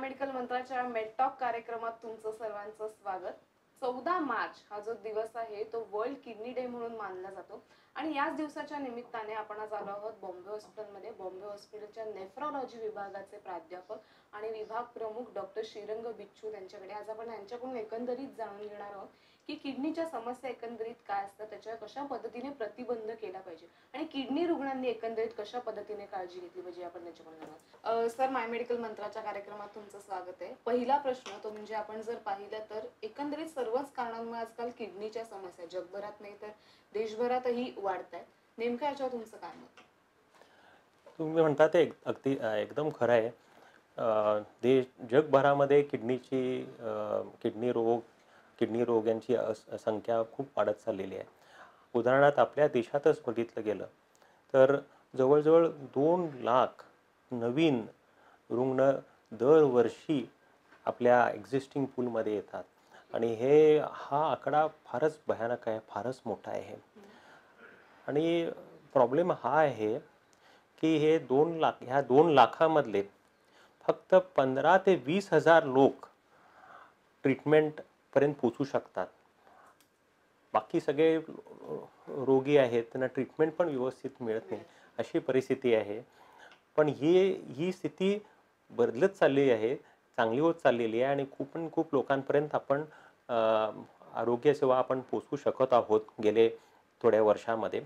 Medical मंत्राच्या मेटटॉक कार्यक्रमात तुमचं सर्वांचं स्वागत. चौदा मार्च हा जो दिवस आहे तो वर्ल्ड किडनी डे म्हणून मानला जातो. आणि याच दिवसाच्या निमित्ताने आपण आज आलो आहोत बॉम्बे हॉस्पिटलमध्ये. बॉम्बे हॉस्पिटलच्या नेफ्रॉलॉजी विभागाचे प्राध्यापक आणि विभाग प्रमुख डॉक्टर श्रीरंग बिच्छू यांच्याकडे आज आपण यांच्याकडून एकंदरीत जाणून घेणार आहोत की किडनीच्या समस्या एकंदरीत काय असतात त्याच्यावर कशा पद्धतीने प्रतिबंध केला पाहिजे? आणि किडनी रुग्णांनी एकंदरीत कशा पद्धतीने काळजी घेतली पाहिजे आपण त्याच्याकडून सर माय मेडिकल मंत्राच्या कार्यक्रमात तुमचं स्वागत आहे. पहिला प्रश्न तो म्हणजे आपण जर पाहिलं तर एकंदरीत सर्वच कारणांमुळे आजकाल किडनीच्या समस्या जगभरात नाही तर देशभरातही वाढत आहेत. नेमकं याच्यावर तुमचं काय मत तुम्ही म्हणता ते अगदी एकदम खरं आहे. देश जगभरामध्ये किडनीची किडनी रोग किडनी रोग्यांची संख्या खूप वाढत चाललेली आहे. उदाहरणार्थ आपल्या देशातच बघितलं गेलं तर जवळजवळ दोन लाख नवीन रुग्ण दरवर्षी आपल्या एक्झिस्टिंग पूलमध्ये येतात. आणि हे हा आकडा फारच भयानक आहे फारच मोठा आहे. आणि प्रॉब्लेम हा आहे की हे दोन लाख ह्या दोन लाखामधले फक्त पंधरा ते वीस हजार लोक ट्रीटमेंट पर्यंत पोचू शकतात. बाकी सगळे रोगी आहेत त्यांना ट्रीटमेंट पण व्यवस्थित मिळत नाही अशी परिस्थिती आहे. पण ही ही स्थिती बदलत चाललेली आहे चांगली होत चाललेली आहे आणि खूप खूप लोकांपर्यंत आपण आरोग्यसेवा आपण पोचवू शकत आहोत गेले थोड्या वर्षामध्ये.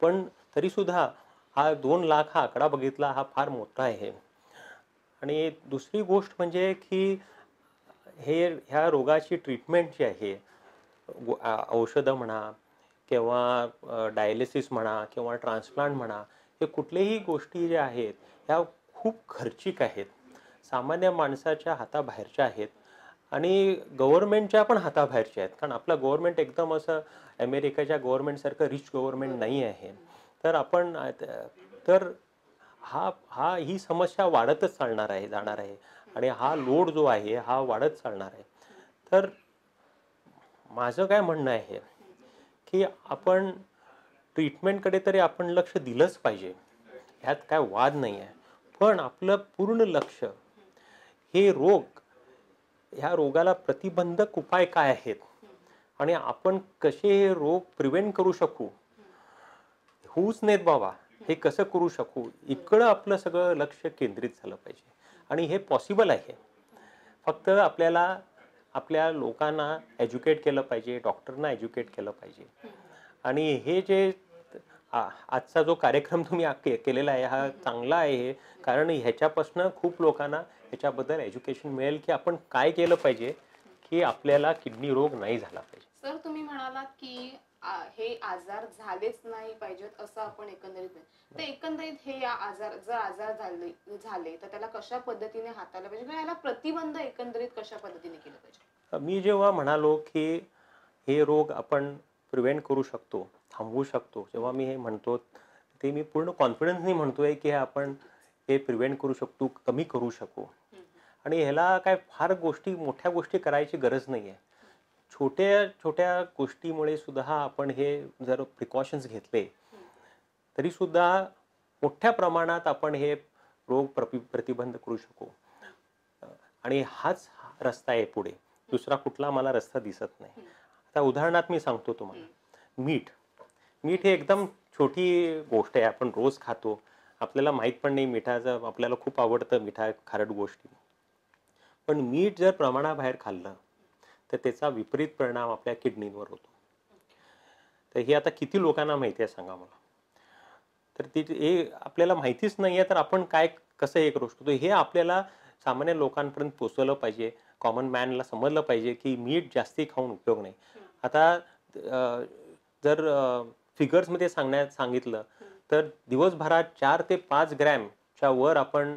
पण तरीसुद्धा हा दोन लाख हा आकडा बघितला हा फार मोठा आहे. आणि दुसरी गोष्ट म्हणजे की हे ह्या रोगाची ट्रीटमेंट जी आहे औषधं म्हणा किंवा डायलिसिस म्हणा किंवा ट्रान्सप्लांट म्हणा हे कुठल्याही गोष्टी ज्या आहेत ह्या खूप खर्चिक आहेत. सामान्य माणसाच्या हाताबाहेरच्या आहेत आणि गव्हर्नमेंटच्या पण हाताबाहेरच्या आहेत. कारण आपलं गव्हर्नमेंट एकदम असं अमेरिकेच्या गव्हर्नमेंटसारखं रिच गव्हर्नमेंट नाही आहे. तर आपण तर हा हा ही समस्या वाढतच चालणार आहे जाणार आहे. आणि हा लोड जो आहे हा वाढत चालणार आहे. तर माझं काय म्हणणं आहे की आपण ट्रीटमेंटकडे तरी आपण लक्ष दिलंच पाहिजे. ह्यात काय वाद नाही आहे. पण आपलं पूर्ण लक्ष हे रोग ह्या रोगाला प्रतिबंधक उपाय काय आहेत? आणि आपण कसे हे रोग प्रिव्हेंट करू शकू? होऊच नाहीत बाबा. हे कसं करू शकू? इकडं आपलं सगळं लक्ष केंद्रित झालं पाहिजे. आणि हे पॉसिबल आहे. फक्त आपल्याला आपल्या लोकांना एज्युकेट केलं पाहिजे डॉक्टरना एज्युकेट केलं पाहिजे. आणि हे जे आजचा जो कार्यक्रम तुम्ही के- केलेला आहे हा चांगला आहे. कारण ह्याच्यापासून खूप लोकांना ह्याच्याबद्दल एज्युकेशन मिळेल की आपण काय केलं पाहिजे की आपल्याला किडनी रोग नाही झाला पाहिजे. सर तुम्ही म्हणालात की आ, हे आजार झालेच नाही पाहिजेत असं आपण एकंदरीत नाही एकंदरीत हे या आजार जर आजार झाले झाले तर त्याला कशा पद्धतीने हाताळलं पाहिजे? किंवा याला प्रतिबंध एकंदरीत कशा पद्धतीने केलं पाहिजे? मी जेव्हा म्हणालो की हे रोग आपण प्रिव्हेंट करू शकतो थांबवू शकतो जेव्हा मी हे म्हणतो ते मी पूर्ण कॉन्फिडन्सनी म्हणतोय की हे आपण हे प्रिव्हेंट करू शकतो कमी करू शकू. आणि ह्याला काय फार गोष्टी मोठ्या गोष्टी करायची गरज नाही आहे छोट्या छोट्या गोष्टीमुळे सुद्धा आपण हे जर प्रिकॉशन्स घेतले तरी सुद्धा मोठ्या प्रमाणात आपण हे रोग प्रति प्रतिबंध करू शकू. आणि हाच रस्ता आहे पुढे. दुसरा कुठला मला रस्ता दिसत नाही. आता उदाहरणार्थ मी सांगतो तुम्हाला. मीठ. मीठ हे एकदम छोटी गोष्ट आहे. आपण रोज खातो. आपल्याला माहीत पण नाही मिठाचं. आपल्याला खूप आवडतं मिठा खारट गोष्टी. पण मीठ जर प्रमाणाबाहेर खाल्लं तर त्याचा विपरीत परिणाम आपल्या किडनीवर होतो. तर हे आता किती लोकांना माहिती आहे सांगा मला. तर ती हे आपल्याला माहितीच नाही आहे तर आपण काय कसं हे करू शकतो? हे आपल्याला सामान्य लोकांपर्यंत पोचवलं पाहिजे. कॉमन मॅनला समजलं पाहिजे की मीठ जास्ती खाऊन उपयोग नाही. आता जर फिगर्समध्ये सांगण्यात सांगितलं तर दिवसभरात चार ते पाच ग्रॅमच्या वर आपण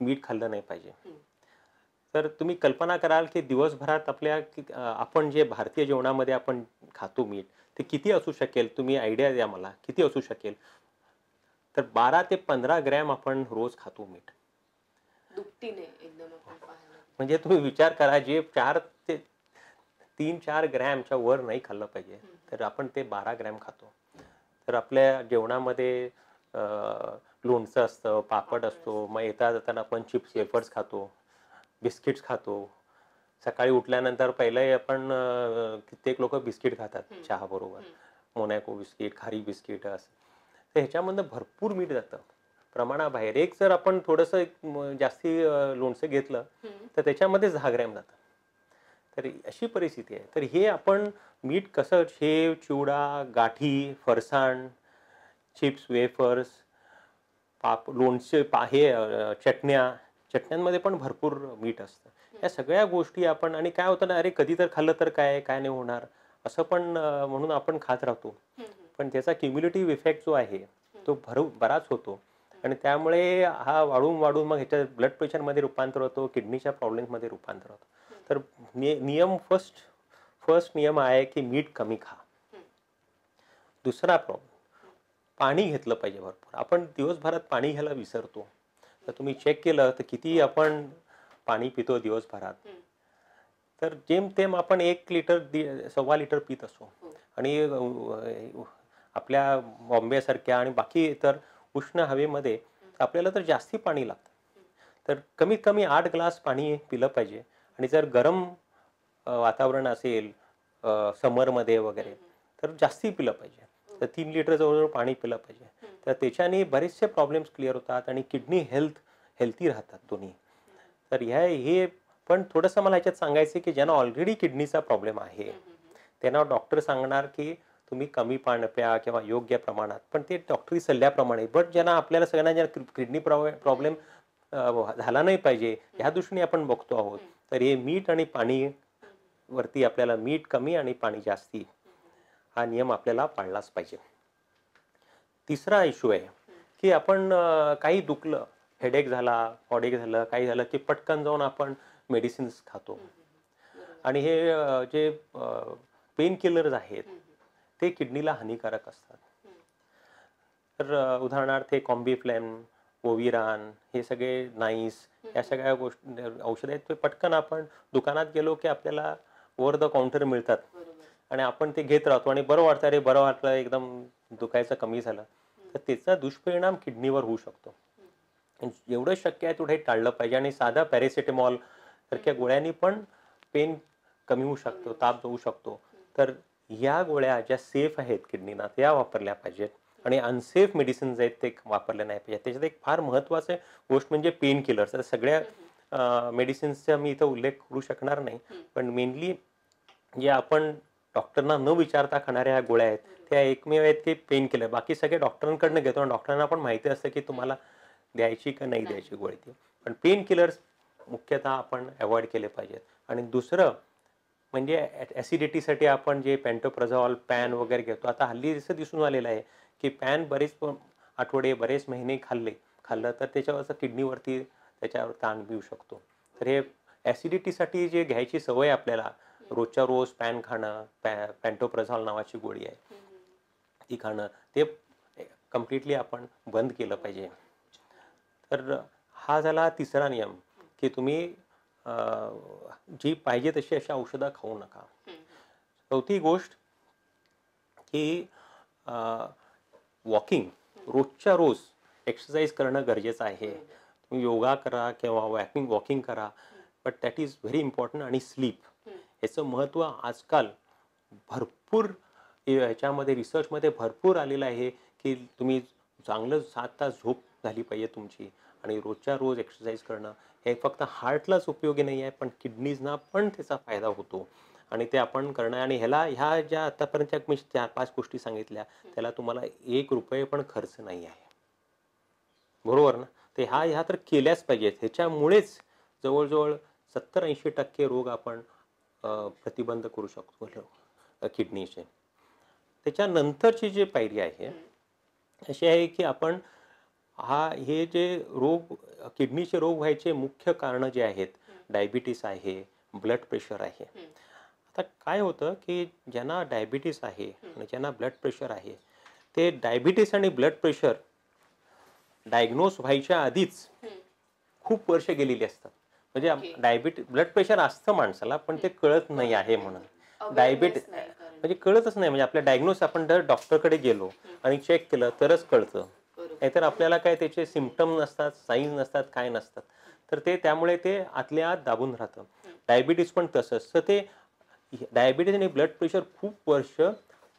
मीठ खाल्लं नाही पाहिजे. तर तुम्ही कल्पना कराल की दिवसभरात आपल्या आपण जे भारतीय जेवणामध्ये आपण खातो मीठ ते किती असू शकेल? तुम्ही आयडिया द्या मला किती असू शकेल? तर बारा ते पंधरा ग्रॅम आपण रोज खातो मीठ. म्हणजे तुम्ही विचार करा जे चार ते तीन चार ग्रॅमच्या वर नाही खाल्लं पाहिजे तर आपण ते बारा ग्रॅम खातो. तर आपल्या जेवणामध्ये लोणचं असतं पापड असतो मग येता जाताना आपण चिप्स वेफर्स खातो बिस्किट्स खातो. सकाळी उठल्यानंतर पहिलं आपण कित्येक लोक बिस्किट खातात. चहा बरोबर. मोनॅको बिस्किट खारी बिस्किट असं. तर ह्याच्यामधनं भरपूर मीठ जातं. प्रमाणाबाहेर. एक जर आपण थोडंसं जास्ती लोणचं घेतलं. तर त्याच्यामध्ये दहा ग्रॅम जातं. तर अशी परिस्थिती आहे. तर हे आपण मीठ कसं शेव चिवडा गाठी फरसाण चिप्स वेफर्स पाप लोणचे पा हे चटण्या चटण्यांमध्ये पण भरपूर मीठ असतं. या सगळ्या गोष्टी आपण आणि काय होतं ना अरे कधी तर खाल्लं तर काय काय नाही होणार असं पण म्हणून आपण खात राहतो. पण त्याचा क्युम्युलेटिव्ह इफेक्ट जो आहे तो भर बराच होतो. आणि त्यामुळे हा वाढून वाढून मग ह्याच्या ब्लड प्रेशरमध्ये रूपांतर होतो किडनीच्या प्रॉब्लेममध्ये रूपांतर होतो. तर नियम फर्स्ट फर्स्ट नियम आहे की मीठ कमी खा. दुसरा प्रॉब्लेम पाणी घेतलं पाहिजे भरपूर. आपण दिवसभरात पाणी घ्यायला विसरतो. तर तुम्ही चेक केलं तर किती आपण पाणी पितो दिवसभरात. तर जेमतेम आपण एक लिटर दि- सव्वा लिटर पित असो. हो. आणि आपल्या बॉम्बेसारख्या आणि बाकी इतर उष्ण हवेमध्ये आपल्याला तर जास्ती पाणी लागतं. तर कमीत कमी आठ ग्लास पाणी पिलं पाहिजे. आणि जर गरम वातावरण असेल समरमध्ये वगैरे तर जास्ती पिलं पाहिजे. तर तीन लिटर जवळजवळ पाणी पिलं पाहिजे. तर त्याच्याने बरेचसे प्रॉब्लेम्स क्लिअर होतात आणि किडनी हेल्थ हेल्थी राहतात दोन्ही. तर ह्या हे पण थोडंसं मला ह्याच्यात सांगायचं की ज्यांना ऑलरेडी किडनीचा प्रॉब्लेम आहे त्यांना डॉक्टर सांगणार की तुम्ही कमी पाणी प्या किंवा योग्य प्रमाणात. पण ते डॉक्टरी सल्ल्याप्रमाणे. बट ज्यांना आपल्याला सगळ्यांना ज्यांना किडनी प्रॉब्लेम झाला नाही पाहिजे ह्या दृष्टीने आपण बघतो आहोत. तर हे मीठ आणि पाणी वरती आपल्याला मीठ कमी आणि पाणी जास्ती हा नियम आपल्याला पाळलाच पाहिजे. तिसरा इश्यू आहे की आपण काही दुखलं हेडेक झाला हॉडेक झालं काही झालं की पटकन जाऊन आपण मेडिसिन्स खातो. आणि हे जे पेन किलर्स आहेत ते किडनीला हानिकारक असतात. तर उदाहरणार्थ हे कॉम्बीफ्लॅम ओविरान हे सगळे नाईस या सगळ्या गोष्टी औषध आहेत ते पटकन आपण दुकानात गेलो की आपल्याला ओव्हर द काउंटर मिळतात. आणि आपण ते घेत राहतो आणि बरं वाटतं अरे बरं वाटलं एकदम दुखायचं कमी झालं. तर त्याचा दुष्परिणाम किडनीवर होऊ शकतो. जेवढं शक्य आहे तेवढं हे टाळलं पाहिजे आणि साधा पॅरेसिटेमॉल सारख्या गोळ्यांनी पण पेन कमी होऊ शकतो ताप जाऊ शकतो. तर या गोळ्या ज्या सेफ आहेत किडनीना त्या वापरल्या पाहिजेत. आणि अनसेफ मेडिसिन्स आहेत ते वापरल्या नाही पाहिजे त्याच्यात एक फार महत्त्वाचं गोष्ट म्हणजे पेन किलर्स सगळ्या मेडिसिन्सचा मी इथं उल्लेख करू शकणार नाही. पण मेनली जे आपण डॉक्टरना न विचारता खाणाऱ्या ह्या गोळ्या आहेत त्या एकमेव आहेत की पेन किलर बाकी सगळे डॉक्टरांकडनं घेतो. आणि डॉक्टरांना पण माहिती असतं की तुम्हाला द्यायची का नाही द्यायची गोळी ती. पण पेन किलर्स मुख्यतः आपण अवॉइड केले पाहिजेत. आणि दुसरं म्हणजे ॲसिडिटीसाठी आपण जे पॅन्टोप्रझॉल पॅन वगैरे घेतो आता हल्ली जसं दिसून आलेलं आहे की पॅन बरेच आठवडे बरेच महिने खाल्ले. खाल्लं तर त्याच्यावरचं किडनीवरती त्याच्यावर ताण येऊ शकतो. तर हे ॲसिडिटीसाठी जे घ्यायची सवय आपल्याला रोजच्या रोज पॅन खाणं पॅ पॅन्टोप्रझॉल नावाची गोळी आहे ती खाणं ते कम्प्लिटली आपण बंद केलं पाहिजे. तर हा झाला तिसरा नियम की तुम्ही जी पाहिजे तशी अशी औषधं खाऊ नका. चौथी गोष्ट की वॉकिंग रोजच्या रोज एक्सरसाइज करणं गरजेचं आहे. तुम्ही योगा करा किंवा वॉकिंग वॉकिंग करा but that is very important आणि स्लीप याचं महत्त्व आजकाल भरपूर ह्याच्यामध्ये रिसर्चमध्ये भरपूर आलेलं आहे की तुम्ही चांगलं सात तास झोप झाली पाहिजे तुमची. आणि रोजच्या रोज एक्सरसाइज करणं हे फक्त हार्टलाच उपयोगी नाही आहे पण किडनीजना पण त्याचा फायदा होतो. आणि ते आपण करणं आणि ह्याला ह्या ज्या आतापर्यंतच्या मी चार पाच गोष्टी सांगितल्या त्याला तुम्हाला एक रुपये पण खर्च नाही आहे. बरोबर ना? ते ह्या ह्या तर केल्याच पाहिजेत. ह्याच्यामुळेच जवळजवळ सत्तर ऐंशी टक्के रोग आपण प्रतिबंध करू शकतो किडनीचे त्याच्यानंतरची जी पायरी आहे अशी आहे की आपण हा हे जे रोग किडनीचे रोग व्हायचे मुख्य कारणं जे आहेत डायबिटीस आहे ब्लड प्रेशर आहे आता काय होतं की ज्यांना डायबिटीस आहे आणि ज्यांना ब्लड प्रेशर आहे ते डायबिटीस आणि ब्लड प्रेशर डायग्नोस व्हायच्या आधीच खूप वर्ष गेलेली असतात म्हणजे Okay. डायबिटीस ब्लड प्रेशर असतं माणसाला पण ते कळत नाही आहे म्हणून डायबिटीस. म्हणजे कळतच नाही म्हणजे आपल्या डायग्नोस आपण जर डॉक्टरकडे गेलो आणि चेक केलं तरच कळतं. नाहीतर आपल्याला काय त्याचे सिमटम नसतात साईन नसतात काय नसतात. तर ते त्यामुळे ते आतल्या आत दाबून राहतं. डायबिटीस पण तसंच. तर ते डायबिटीस आणि ब्लड प्रेशर खूप वर्ष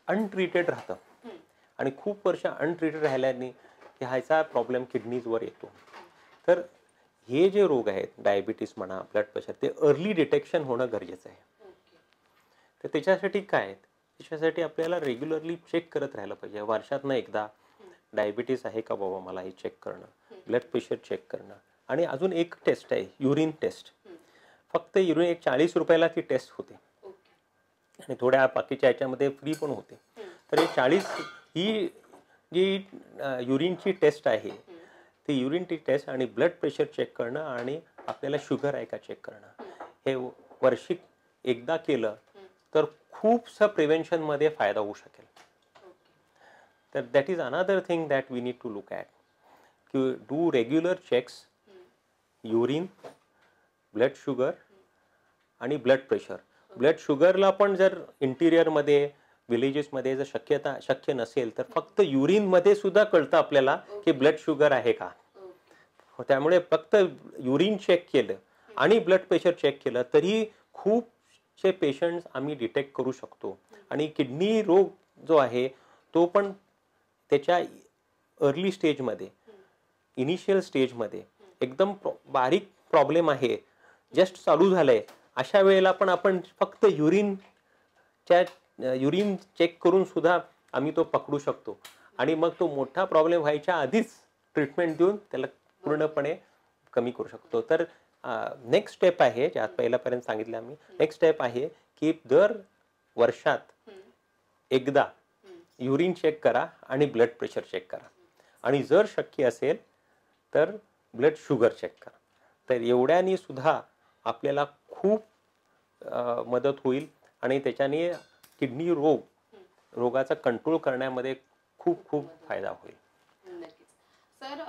अनट्रीटेड राहतं. आणि खूप वर्ष अनट्रीटेड राहिल्याने ह्याचा प्रॉब्लेम किडनीजवर येतो. तर हे जे रोग आहेत डायबिटीस म्हणा ब्लड प्रेशर ते अर्ली डिटेक्शन होणं गरजेचं आहे. तर त्याच्यासाठी काय त्याच्यासाठी आपल्याला रेग्युलरली चेक करत राहिलं पाहिजे. वर्षातनं एकदा डायबिटीस आहे का बाबा मला हे चेक करणं ब्लड प्रेशर चेक करणं आणि अजून एक टेस्ट आहे युरिन टेस्ट. फक्त युरिन एक चाळीस रुपयाला ती टेस्ट होते आणि थोड्या बाकीच्या याच्यामध्ये फ्री पण होते. तर हे चाळीस ही जी युरिनची टेस्ट आहे. ती युरिनची टेस्ट आणि ब्लड प्रेशर चेक करणं आणि आपल्याला शुगर आहे का चेक करणं हे वर्षिक एकदा केलं तर खूपसं प्रिव्हेन्शनमध्ये फायदा होऊ शकेल that is another thing that we need to look at की do regular checks urine blood sugar आणि ब्लड प्रेशर ब्लड शुगरला पण जर इंटिरियरमध्ये विलेजेसमध्ये जर शक्यता शक्य नसेल तर फक्त युरिनमध्ये सुद्धा कळतं आपल्याला की ब्लड शुगर आहे का. त्यामुळे फक्त युरिन चेक केलं आणि ब्लड प्रेशर चेक केलं तरी खूपसे पेशंट्स आम्ही डिटेक्ट करू शकतो. आणि किडनी रोग जो आहे तो पण त्याच्या अर्ली स्टेजमध्ये इनिशियल स्टेजमध्ये एकदम प्र- बारीक प्रॉब्लेम आहे जस्ट चालू झालंय अशा वेळेला पण आपण फक्त युरिनच्या युरिन चेक करून सुद्धा आम्ही तो पकडू शकतो आणि मग तो मोठा प्रॉब्लेम व्हायच्या आधीच ट्रीटमेंट देऊन त्याला पूर्णपणे कमी करू शकतो तर नेक्स्ट स्टेप आहे ज्यात पहिल्यापर्यंत सांगितलं आम्ही नेक्स्ट स्टेप आहे की दर वर्षात. एकदा. युरिन चेक करा आणि ब्लड प्रेशर चेक करा. आणि जर शक्य असेल तर ब्लड शुगर चेक करा. तर एवढ्याने सुद्धा आपल्याला खूप मदत होईल आणि त्याच्याने किडनी रोग रोगाचा कंट्रोल करण्यामध्ये खूप खूप फायदा होईल. सर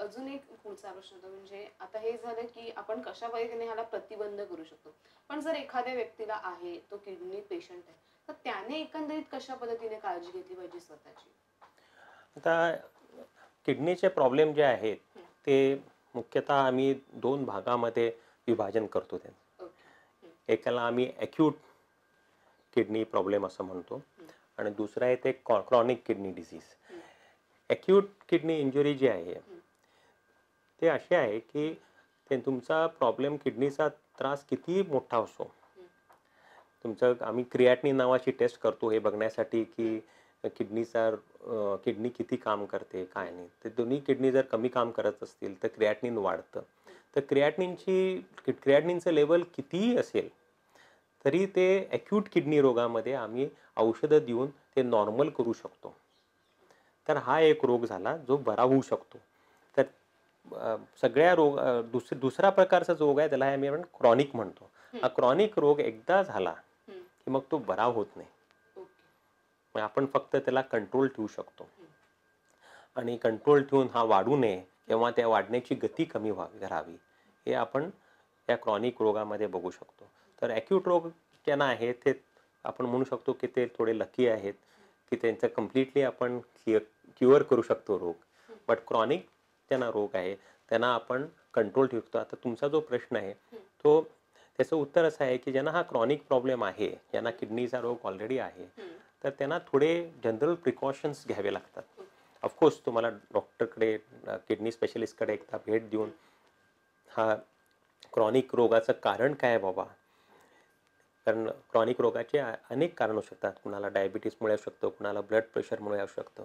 अजून एक पुढचा प्रश्न होता म्हणजे आता हे झालं की आपण कशा पद्धतीने ह्याला प्रतिबंध करू शकतो? पण जर एखाद्या व्यक्तीला आहे तो किडनी पेशंट आहे तर त्याने एकंदरीत कशा पद्धतीने काळजी घेतली पाहिजे स्वतःची? आता किडनीचे प्रॉब्लेम जे आहेत. ते मुख्यतः आम्ही दोन भागामध्ये विभाजन करतो ते एकाला आम्ही ॲक्यूट किडनी प्रॉब्लेम असं म्हणतो आणि दुसरं आहे ते क्रॉनिक किडनी डिसीज हं. ॲक्यूट किडनी इंजुरी जी आहे ते असे आहे की ते तुमचा प्रॉब्लेम किडनीचा त्रास किती मोठा असो तुमचं आम्ही क्रियाटनी नावाची टेस्ट करतो हे बघण्यासाठी की किडनीचा किडनी किती काम करते काय नाही. ते दोन्ही किडनी जर कमी काम करत असतील तर क्रियाटनिन वाढतं. तर क्रियाटनिनची क्रियाटनिनचं लेवल कितीही असेल तरी ते ॲक्यूट किडनी रोगामध्ये आम्ही औषधं देऊन ते नॉर्मल करू शकतो. तर हा एक रोग झाला जो बरा होऊ शकतो. तर सगळ्या रोग दुस दुसरा प्रकारचा जो रोग आहे त्याला आम्ही आपण क्रॉनिक म्हणतो. हा क्रॉनिक रोग एकदा झाला. की मग तो बरा होत नाही. मग आपण फक्त त्याला कंट्रोल ठेवू शकतो. आणि कंट्रोल ठेवून हा वाढू नये किंवा त्या वाढण्याची गती कमी व्हावी करावी हे आपण या क्रॉनिक रोगामध्ये बघू शकतो. तर ॲक्यूट रोग ज्यांना आहे ते आपण म्हणू शकतो की ते थोडे लकी आहेत की त्यांचं कम्प्लिटली आपण क्लिअर क्युअर करू शकतो रोग. बट क्रॉनिक ज्यांना रोग आहे त्यांना आपण कंट्रोल ठेवतो आता तुमचा जो प्रश्न आहे तो त्याचं उत्तर असं आहे की ज्यांना हा क्रॉनिक प्रॉब्लेम आहे ज्यांना किडनीचा रोग ऑलरेडी आहे. तर त्यांना थोडे जनरल प्रिकॉशन्स घ्यावे लागतात. ऑफकोर्स तुम्हाला डॉक्टरकडे किडनी स्पेशलिस्टकडे एकदा भेट देऊन हा क्रॉनिक रोगाचं कारण काय आहे बाबा? कारण क्रॉनिक रोगाचे अनेक कारण असू शकतात. कुणाला डायबिटीसमुळे असू शकतं कुणाला ब्लड प्रेशरमुळे असू शकतं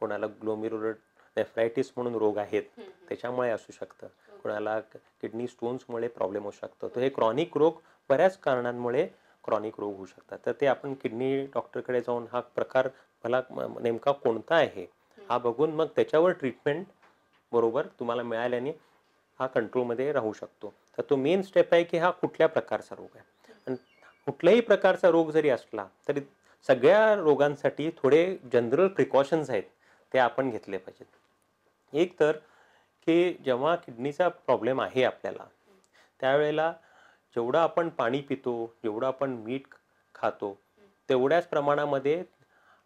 कोणाला ग्लोमिरुलर नेफ्रायटिस म्हणून रोग आहेत त्याच्यामुळे असू शकतं. कुणाला किडनी स्टोन्समुळे प्रॉब्लेम होऊ शकतो. तर हे क्रॉनिक रोग बऱ्याच कारणांमुळे क्रॉनिक रोग होऊ शकतात. तर ते आपण किडनी डॉक्टरकडे जाऊन हा प्रकार मला नेमका कोणता आहे हा बघून मग त्याच्यावर ट्रीटमेंट बरोबर तुम्हाला मिळाल्याने हा कंट्रोलमध्ये राहू शकतो. तर तो मेन स्टेप आहे की हा कुठल्या प्रकारचा रोग आहे. आणि कुठल्याही प्रकारचा रोग जरी असला तरी सगळ्या रोगांसाठी थोडे जनरल प्रिकॉशन्स आहेत ते आपण घेतले पाहिजेत. एक तर की जेव्हा किडनीचा प्रॉब्लेम आहे आपल्याला त्यावेळेला जेवढं आपण पाणी पितो जेवढं आपण मीठ खातो तेवढ्याच प्रमाणामध्ये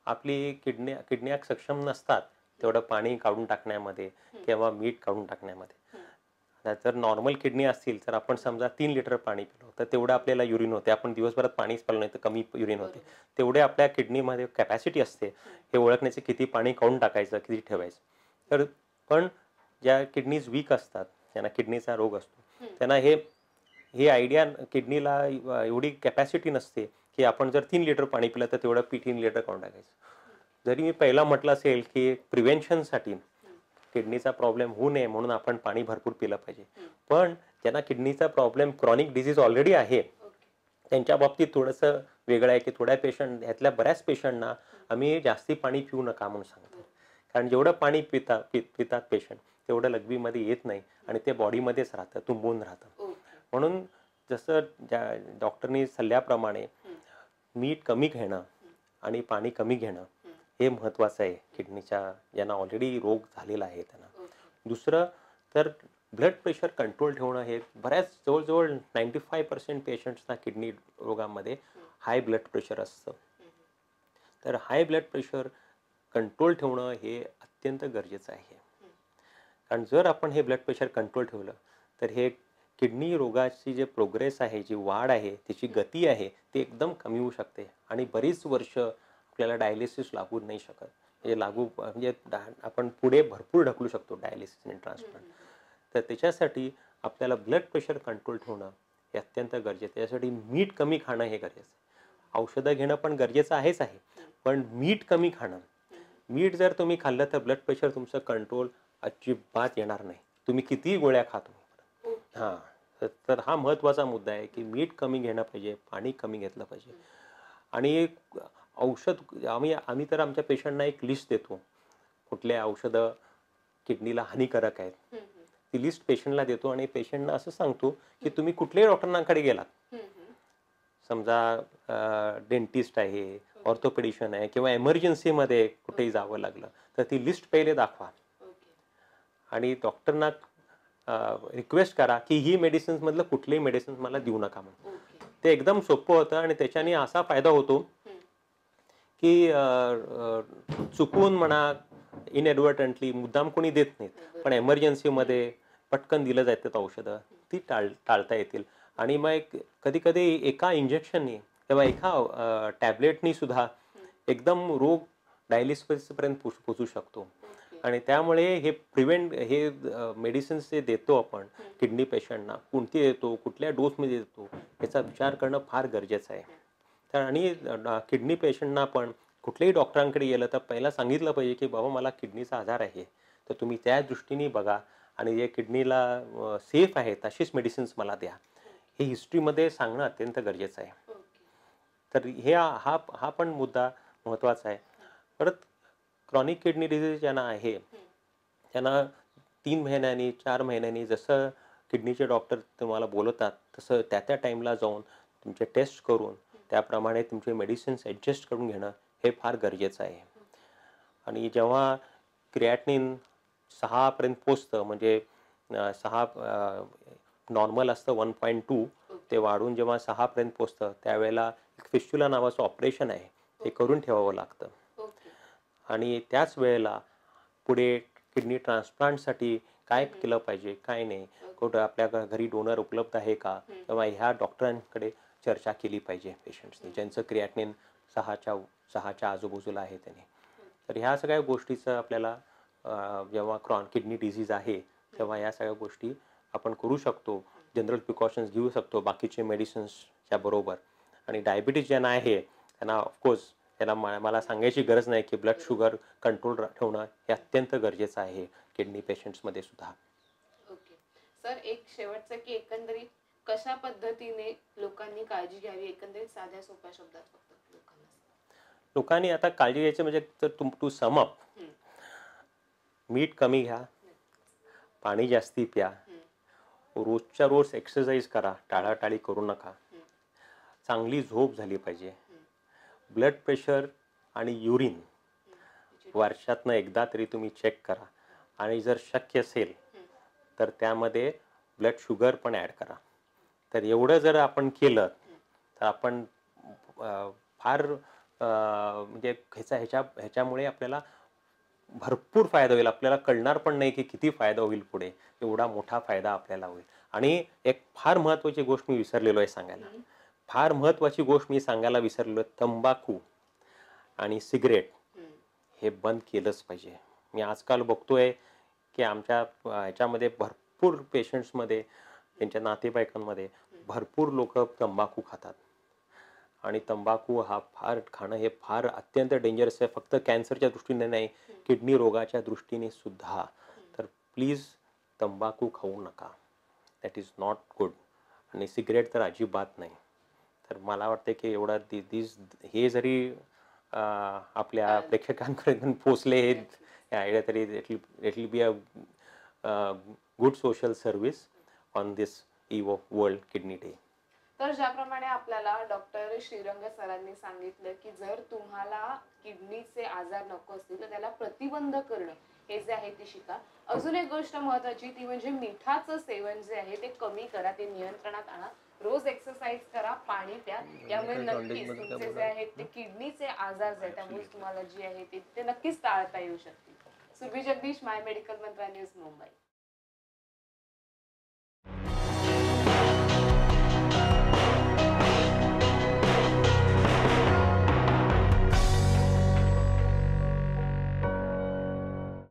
आपली किडन्या किडन्या सक्षम नसतात तेवढं पाणी काढून टाकण्यामध्ये किंवा मीठ काढून टाकण्यामध्ये. जर नॉर्मल किडनी असतील तर आपण समजा तीन लिटर पाणी पिलो तर तेवढं आपल्याला युरिन होते. आपण दिवसभरात पाणीच पिलं नाही तर कमी युरिन होते. तेवढे आपल्या किडनीमध्ये कॅपॅसिटी असते. हे ओळखण्याचे किती पाणी काढून टाकायचं किती ठेवायचं. तर पण ज्या किडनीज वीक असतात ज्यांना किडनीचा रोग असतो. त्यांना हे हे आयडिया किडनीला एवढी कॅपॅसिटी नसते की आपण जर तीन लिटर पाणी पिलं तर तेवढं पी तीन लिटर काढून टाकायचं जरी मी पहिला म्हटलं असेल की प्रिव्हेन्शनसाठी किडनीचा प्रॉब्लेम होऊ नये म्हणून आपण पाणी भरपूर पिलं पाहिजे. पण ज्यांना किडनीचा प्रॉब्लेम क्रॉनिक डिझीज ऑलरेडी आहे त्यांच्या बाबतीत थोडंसं वेगळं आहे की थोड्या पेशंट ह्यातल्या बऱ्याच पेशंटना आम्ही जास्ती पाणी पिऊ नका म्हणून सांगतो कारण जेवढं पाणी पिता पि पितात पेशंट तेवढं लघवीमध्ये येत नाही आणि ते बॉडीमध्येच राहतं तुंबून राहतं. म्हणून जसं ज्या डॉक्टरनी सल्ल्याप्रमाणे मीठ कमी घेणं आणि पाणी कमी घेणं हे महत्त्वाचं आहे. किडनीच्या ज्यांना ऑलरेडी रोग झालेला आहे त्यांना. दुसरं तर ब्लड प्रेशर कंट्रोल ठेवणं हे बऱ्याच जवळजवळ नाईंटी फाय पर्सेंट पेशंट्सना किडनी रोगामध्ये हाय ब्लड प्रेशर असतं. तर हाय ब्लड प्रेशर कंट्रोल ठेवणं हे अत्यंत गरजेचं आहे. कारण जर आपण हे ब्लड प्रेशर कंट्रोल ठेवलं तर हे किडनी रोगाची जे प्रोग्रेस आहे जी वाढ आहे तिची गती आहे ती एकदम कमी होऊ शकते. आणि बरीच वर्ष आपल्याला डायलिसिस लागू नाही शकत. म्हणजे लागू म्हणजे आपण पुढे भरपूर ढकलू शकतो डायलिसिस आणि ट्रान्सप्लांट तर त्याच्यासाठी आपल्याला ब्लड प्रेशर कंट्रोल ठेवणं हे अत्यंत गरजेचं त्याच्यासाठी त्यासाठी मीठ कमी खाणं हे गरजेचं आहे. औषधं घेणं पण गरजेचं आहेच आहे. पण मीठ कमी खाणं मीठ जर तुम्ही खाल्लं तर ब्लड प्रेशर तुमचं कंट्रोल अजिबात येणार नाही. तुम्ही कितीही गोळ्या खा तुम्ही ओके हां. तर- हा महत्त्वाचा मुद्दा आहे की मीठ कमी घेणं पाहिजे पाणी कमी घेतलं पाहिजे. आणि औषध आम्ही आम्ही तर आमच्या पेशंटना एक लिस्ट देतो. कुठल्या औषधं किडनीला हानिकारक आहेत. ती लिस्ट पेशंटला देतो आणि पेशंटना असं सांगतो की तुम्ही कुठल्याही डॉक्टरांकडे गेलात. समजा डेंटिस्ट आहे ऑर्थोपेडिशन आहे किंवा एमर्जन्सीमध्ये कुठेही जावं लागलं तर ती लिस्ट पहिले दाखवा. आणि डॉक्टरना रिक्वेस्ट करा की ही मेडिसिन्समधलं कुठलेही मेडिसिन्स मला देऊ नका म्हणून. ते एकदम सोपं होतं आणि त्याच्याने असा फायदा होतो. की चुकून म्हणा इनएडवर्टंटली मुद्दाम कोणी देत नाहीत. पण एमर्जन्सीमध्ये पटकन दिलं जातात औषधं ती टाळ टाळता येतील. आणि मग एक कधी कधी एका इंजेक्शननी किंवा एका टॅबलेटनी सुद्धा एकदम रोग डायलिसिसपर्यंत पोच पोचू शकतो. आणि त्यामुळे हे प्रिव्हेंट हे मेडिसिन्स जे देतो आपण किडनी पेशंटना कोणती देतो कुठल्या डोसमध्ये देतो याचा विचार करणं फार गरजेचं आहे. तर आणि किडनी पेशंटना पण कुठल्याही डॉक्टरांकडे गेलं तर पहिला सांगितलं पाहिजे की बाबा मला किडनीचा आजार आहे. तर तुम्ही त्या दृष्टीने बघा आणि जे किडनीला सेफ आहे तशीच मेडिसिन्स मला द्या. हे हिस्ट्रीमध्ये सांगणं अत्यंत गरजेचं आहे. तर हे हा हा पण मुद्दा महत्त्वाचा आहे. परत क्रॉनिक किडनी डिझीज ज्यांना आहे त्यांना तीन महिन्यांनी चार महिन्यांनी जसं किडनीचे डॉक्टर तुम्हाला बोलवतात तसं त्या त्या टाईमला जाऊन तुमचे टेस्ट करून त्याप्रमाणे तुमचे मेडिसिन्स ॲडजस्ट करून घेणं हे फार गरजेचं आहे. आणि जेव्हा क्रिॲटनिन सहापर्यंत पोचतं म्हणजे सहा नॉर्मल असतं वन पॉईंट टू ते वाढून जेव्हा सहापर्यंत पोचतं त्यावेळेला एक नावाचं ऑपरेशन आहे ते करून ठेवावं लागतं. आणि त्याच वेळेला पुढे किडनी ट्रान्सप्लांटसाठी काय केलं पाहिजे काय नाही? कुठं आपल्या घरी डोनर उपलब्ध आहे का? किंवा ह्या डॉक्टरांकडे चर्चा केली पाहिजे पेशंट्सनी ज्यांचं क्रियाटनिन सहाच्या सहाच्या आजूबाजूला आहे त्याने. तर ह्या सगळ्या गोष्टीचं आपल्याला जेव्हा क्रॉन किडनी डिझीज आहे तेव्हा या सगळ्या गोष्टी आपण करू शकतो जनरल प्रिकॉशन्स घेऊ शकतो बाकीचे मेडिसिन्सच्या बरोबर. आणि डायबिटीज ज्यांना आहे त्यांना ऑफकोर्स त्याला मा- मला सांगायची गरज नाही की ब्लड शुगर कंट्रोल ठेवणं हे अत्यंत गरजेचं आहे किडनी पेशंट्समध्ये सुद्धा. ओके सर एक शेवटचं की एकंदरीत कशा पद्धतीने लोकांनी काळजी घ्यावी? एकंदरीत साध्या सोप्या शब्दात फक्त लोकांना लोकांनी आता काळजी घ्यायची म्हणजे तर तुम टू समअप. मीठ कमी घ्या पाणी जास्ती प्या रोजच्या रोज एक्सरसाइज करा टाळाटाळी करू नका. चांगली झोप झाली पाहिजे. ब्लड प्रेशर आणि युरिन वर्षातनं एकदा तरी तुम्ही चेक करा. आणि जर शक्य असेल तर त्यामध्ये ब्लड शुगर पण ॲड करा. तर एवढं जर आपण केलं तर आपण फार म्हणजे ह्याचा ह्याच्या ह्याच्यामुळे आपल्याला भरपूर फायदा होईल. आपल्याला कळणार पण नाही की किती फायदा होईल पुढे. एवढा मोठा फायदा आपल्याला होईल. आणि एक फार महत्त्वाची गोष्ट मी विसरलेलो आहे सांगायला. फार महत्त्वाची गोष्ट मी सांगायला विसरलो तंबाखू आणि सिगरेट हे बंद केलंच पाहिजे. मी आजकाल बघतोय की आमच्या ह्याच्यामध्ये भरपूर पेशंट्समध्ये त्यांच्या नातेवाईकांमध्ये भरपूर लोक तंबाखू खातात. आणि तंबाखू हा फार खाणं हे फार अत्यंत डेंजरस आहे. फक्त कॅन्सरच्या दृष्टीने नाही किडनी रोगाच्या दृष्टीने सुद्धा. तर प्लीज तंबाखू खाऊ नका. दॅट इज नॉट गुड आणि सिगरेट तर अजिबात नाही. तर मला वाटतं की एवढा दि दिस हे जरी आपल्या प्रेक्षकांपर्यंत पोचले हे आयडिया तरी it it will be a good social service on this eve world kidney day. तर ज्याप्रमाणे आपल्याला डॉक्टर श्रीरंग सरांनी सांगितलं की जर तुम्हाला किडनीचे आजार नको असतील तर त्याला प्रतिबंध करणं हे जे आहे ते शिका. अजून एक गोष्ट महत्वाची ती म्हणजे मिठाचं सेवन जे आहे ते कमी करा ते नियंत्रणात आणा. रोज एक्सरसाइज करा पाणी प्या. यामुळे नक्कीच तुमचे जे आहेत ते किडनीचे आजार जे आहेत त्यामुळे तुम्हाला जे आहे ते ते नक्कीच टाळता येऊ शकतील. Surabhi Jagdish my medical mantra news Mumbai.